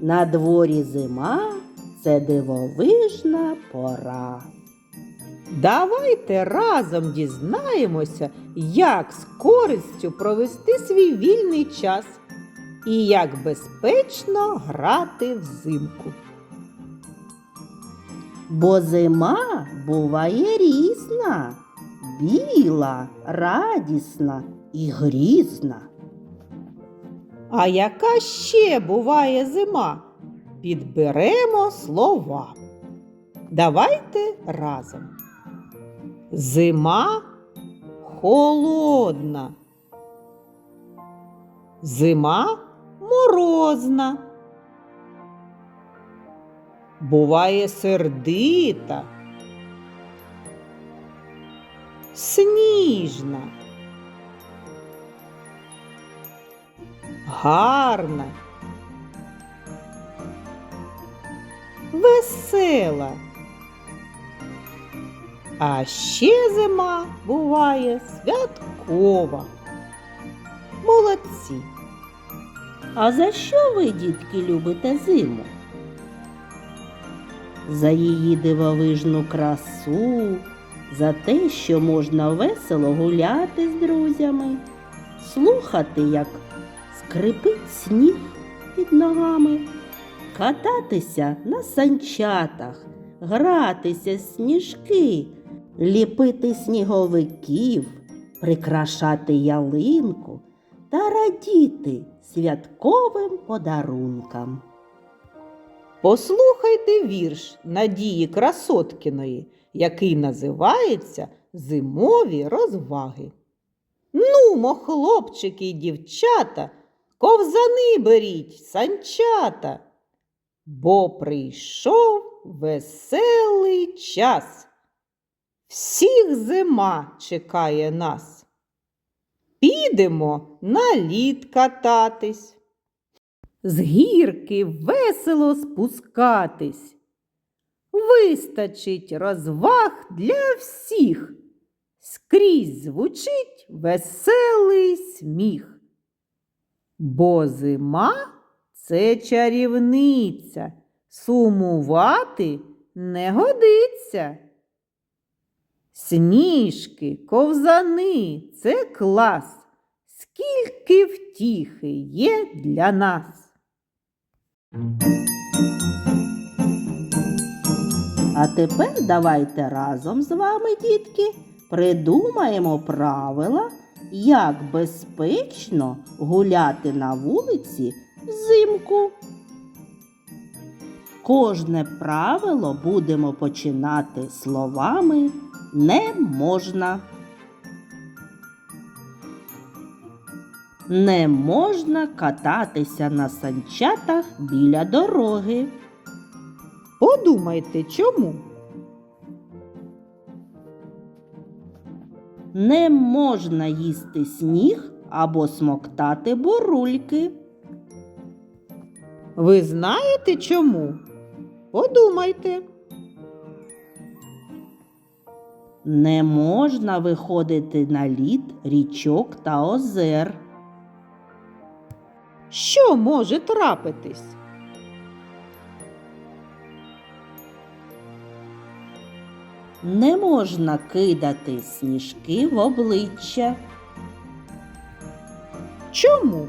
На дворі зима це дивовижна пора. Давайте разом дізнаємося, як з користю провести свій вільний час і як безпечно грати взимку. Бо зима буває різна, біла, радісна і грізна. А яка ще буває зима? Підберемо слова. Давайте разом. Зима холодна. Зима морозна. Буває сердита. Сніжна. Гарна, весела. А ще зима буває святкова. Молодці. А за що ви, дітки, любите зиму? За її дивовижну красу, за те, що можна весело гуляти з друзями, слухати, як скрипить сніг під ногами, кататися на санчатах, гратися сніжки, ліпити сніговиків, прикрашати ялинку та радіти святковим подарункам. Послухайте вірш Надії Красоткіної, який називається Зимові розваги. Нумо, хлопчики й дівчата, ковзани беріть, санчата, бо прийшов веселий час. Всіх зима чекає нас. Підемо на лід кататись, з гірки весело спускатись. Вистачить розваг для всіх. Скрізь звучить веселий сміх. Бо зима це чарівниця, сумувати не годиться. Сніжки, ковзани це клас, скільки втіхи є для нас. А тепер давайте разом з вами, дітки, придумаємо правила, як безпечно гуляти на вулиці взимку. Кожне правило будемо починати словами не можна. Не можна кататися на санчатах біля дороги. Подумайте, чому? Не можна їсти сніг або смоктати бурульки. Ви знаєте чому? Подумайте. Не можна виходити на лід річок та озер. Що може трапитись? Не можна кидати сніжки в обличчя. Чому?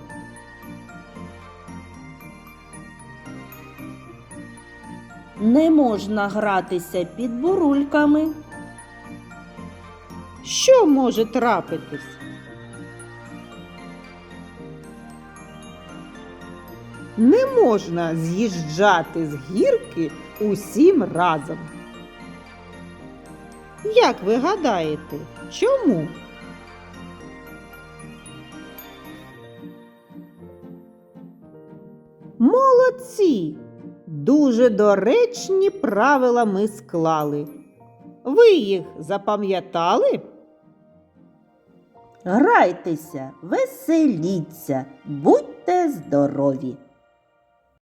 Не можна гратися під бурульками. Що може трапитись? Не можна з'їжджати з гірки усім разом. Як ви гадаєте, чому? Молодці! Дуже доречні правила ми склали. Ви їх запам'ятали? Грайтеся, веселіться, будьте здорові!